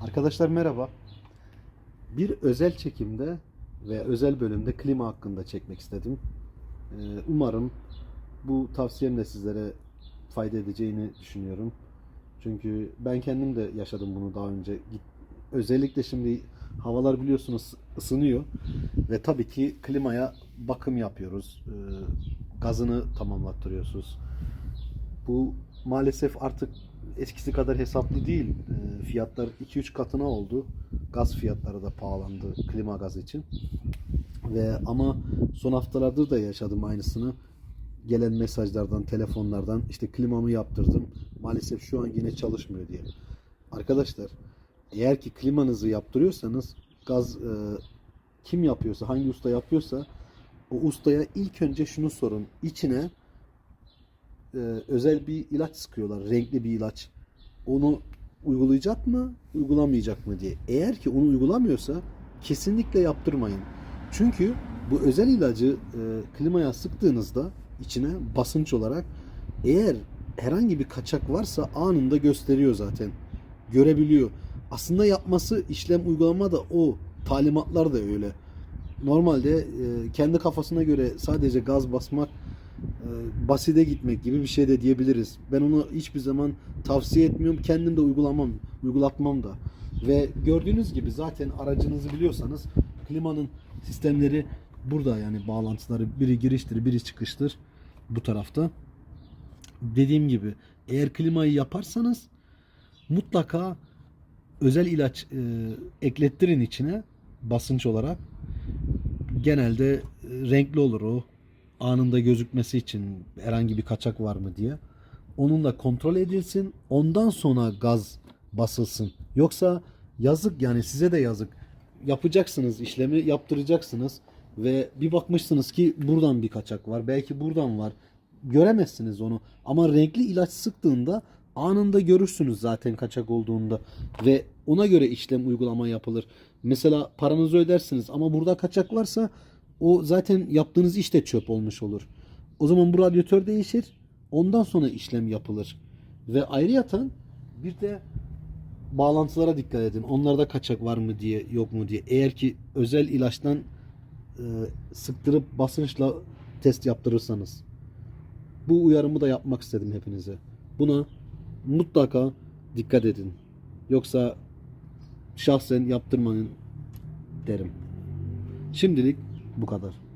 Arkadaşlar merhaba. Bir özel çekimde ve özel bölümde klima hakkında çekmek istedim. Ee, Umarım bu tavsiyem de sizlere fayda edeceğini düşünüyorum. Çünkü ben kendim de yaşadım bunu daha önce. Özellikle şimdi havalar biliyorsunuz ısınıyor ve tabii ki klimaya bakım yapıyoruz. Ee, Gazını tamamlattırıyorsunuz. Bu maalesef artık eskisi kadar hesaplı değil. Ee, Fiyatlar 2-3 katına oldu. Gaz fiyatları da pahalandı klima gazı için. Ve ama son haftalardır da yaşadım aynısını. Gelen mesajlardan, telefonlardan işte klimamı yaptırdım. Maalesef şu an yine çalışmıyor diye. Arkadaşlar eğer ki klimanızı yaptırıyorsanız gaz e, kim yapıyorsa, hangi usta yapıyorsa o ustaya ilk önce şunu sorun. İçine e, özel bir ilaç sıkıyorlar. Renkli bir ilaç. Onu uygulayacak mı, uygulamayacak mı diye. Eğer ki onu uygulamıyorsa kesinlikle yaptırmayın. Çünkü bu özel ilacı e, klimaya sıktığınızda içine basınç olarak eğer herhangi bir kaçak varsa anında gösteriyor zaten. Görebiliyor. Aslında yapması işlem uygulama da o. Talimatlar da öyle. Normalde e, kendi kafasına göre sadece gaz basmak basite gitmek gibi bir şey de diyebiliriz. Ben onu hiçbir zaman tavsiye etmiyorum. Kendim de uygulamam, uygulatmam da. Ve gördüğünüz gibi zaten aracınızı biliyorsanız klimanın sistemleri burada yani bağlantıları biri giriştir, biri çıkıştır bu tarafta. Dediğim gibi eğer klimayı yaparsanız mutlaka özel ilaç e, eklettirin içine basınç olarak. Genelde e, renkli olur o anında gözükmesi için herhangi bir kaçak var mı diye. Onunla kontrol edilsin. Ondan sonra gaz basılsın. Yoksa yazık yani size de yazık. Yapacaksınız işlemi yaptıracaksınız ve bir bakmışsınız ki buradan bir kaçak var. Belki buradan var. Göremezsiniz onu. Ama renkli ilaç sıktığında anında görürsünüz zaten kaçak olduğunda ve ona göre işlem uygulama yapılır. Mesela paranızı ödersiniz ama burada kaçak varsa o zaten yaptığınız iş de çöp olmuş olur. O zaman bu radyatör değişir. Ondan sonra işlem yapılır. Ve ayrıyeten bir de bağlantılara dikkat edin. Onlarda kaçak var mı diye yok mu diye. Eğer ki özel ilaçtan e, sıktırıp basınçla test yaptırırsanız. Bu uyarımı da yapmak istedim hepinize. Buna mutlaka dikkat edin. Yoksa şahsen yaptırmayın derim. Şimdilik bu kadar.